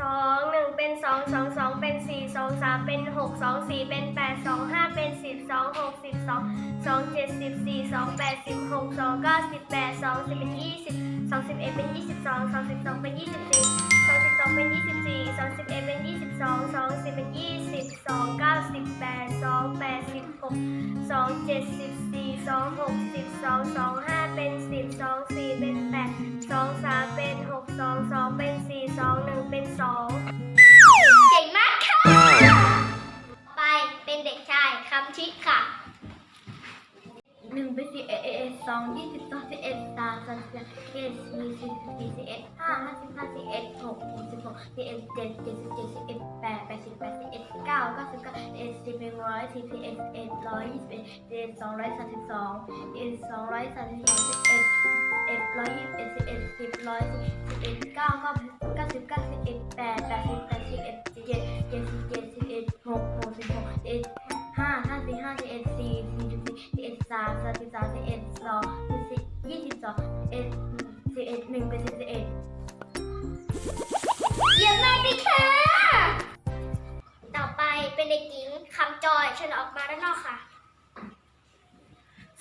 สองหนึ่งเป็นสองสองสองเป็นสี่สองสามเป็นหกสองสี่เป็นแปดสองห้าเป็นสิบสองหกสิบสองสองเจ็ดสิบสี่สองแปดสิบหกสองเก้าสิบแปดสองสิบเป็นยี่สิบสองสิบเอ็ดเป็นยี่สิบสองสองสิบสองเป็นยี่สิบสี่สองสิบสองเป็นยี่สิบสี่สองสิบเอ็ดเป็นยี่สิบสองสองสิบเป็นยี่สิบสองเก้าสิบแปดสองแปดสิบหกสองเจ็ดสิบสี่สองหกสิบสองสองห้าเป็นสิบสองสี่เป็นแปดสองสามเป็นหกสองสองเป็น สองเก่งมากค่ะไปเป็นเด็กชายคำชิดค่ะหนึ่งเป็นสี่เอเอเอสองยี่สิบสองสิบเอ็ดสามสามสิบเอ็ดสี่สี่สี่สิบเอ็ดห้าห้าสิบห้าสิบเอ็ดหกหกสิบหกสิบเอ็ดเจ็ดเจ็ดสิบเจ็ดสิบเอ็ดแปดแปดสิบแปดสิบเอ็ดเก้าเก้าสิบเก้าเอ็ดสิบเอ็ดร้อยสิบสิบเอ็ดเอ็ดร้อยยี่สิบเอ็ดเอ็ดสองร้อยสามสิบสองเอ็ดสองร้อยสามสิบสองสิบเอ็ดเอ็ดร้อยยี่สิบเอ็ดสิบเอ็ดสิบร้อยสิบเอ็ดเก้าเก้าเก้า สิบเก้าสิบเอ็ดแปดแปดสิบแปดสิบเอ็ดสิบเจ็ดเจ็ดสิบเจ็ดสิบเอ็ดหกหกสิบหกเอ็ดห้าห้าสี่ห้าสี่เอ็ดสี่สี่สิบสี่สิบเอ็ดสามสามสิบสามสิบเอ็ดสองสิบสี่ยี่สิบสองเอ็ดสิบเอ็ดหนึ่งเป็นสิบเอ็ดเยี่ยมมากเลยค่ะ ต่อไปเป็นเด็กหญิงคำจอยเชิญออกมาด้านนอกค่ะ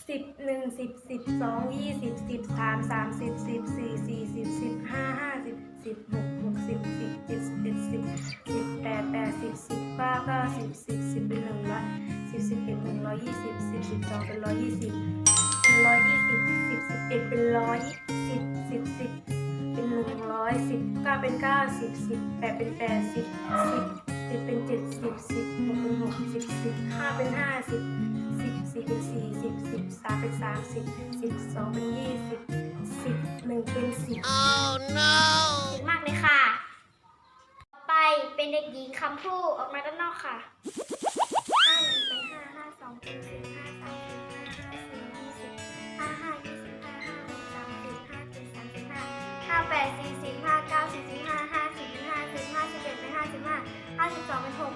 สิบหนึ่งสิบสิบสองยี่สิบสิบสามสามสิบสิบสี่สี่สิบสิบห้าห้าสิบสิบหก สิบสิบเจ็ดสิบเอ็ดสิบสิบแปดแปดสิบสิบเก้าเก้าสิบสิบสิบเป็นหนึ่งร้อยสิบสิบเอ็ดหนึ่งร้อยยี่สิบสิบสิบสองเป็นร้อยยี่สิบเป็นร้อยยี่สิบสิบสิบเอ็ดเป็นร้อยสิบสิบสิบเป็นหนึ่งร้อยสิบเก้าเป็นเก้าสิบสิบแปดเป็นแปดสิบสิบเจ็ดเป็นเจ็ดสิบสิบหกเป็นหกสิบสิบห้าเป็นห้าสิบสิบสี่เป็นสี่สิบสิบสามเป็นสามสิบสิบสองเป็นยี่สิบสิบหนึ่งเป็นสิบเก่งมากเลยค่ะ ต่อไปเป็นเด็กหญิงคำพูดออกมาด้านนอกค่ะห้าหนึ่งเป็นห้าห้าสองเป็นสี่ห้าสามเป็นห้าห้าสี่ยี่สิบห้าห้ายี่สิบห้าห้าหกสามสิบห้าเจ็ดสามสิบห้าห้าแปดสี่สิบห้าเก้าสี่สิบห้าห้าสิบเป็นห้าสิบห้าสิบเอ็ดเป็นห้าสิบห้าห้าสิบสองเป็นหก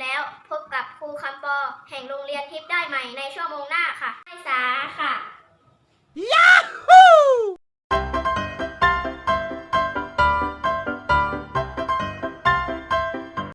แล้วพบกับครูคำปอแห่งโรงเรียนทิพย์ได้ใหม่ในชั่วโมงหน้าค่ะให้สาค่ะ Yahoo!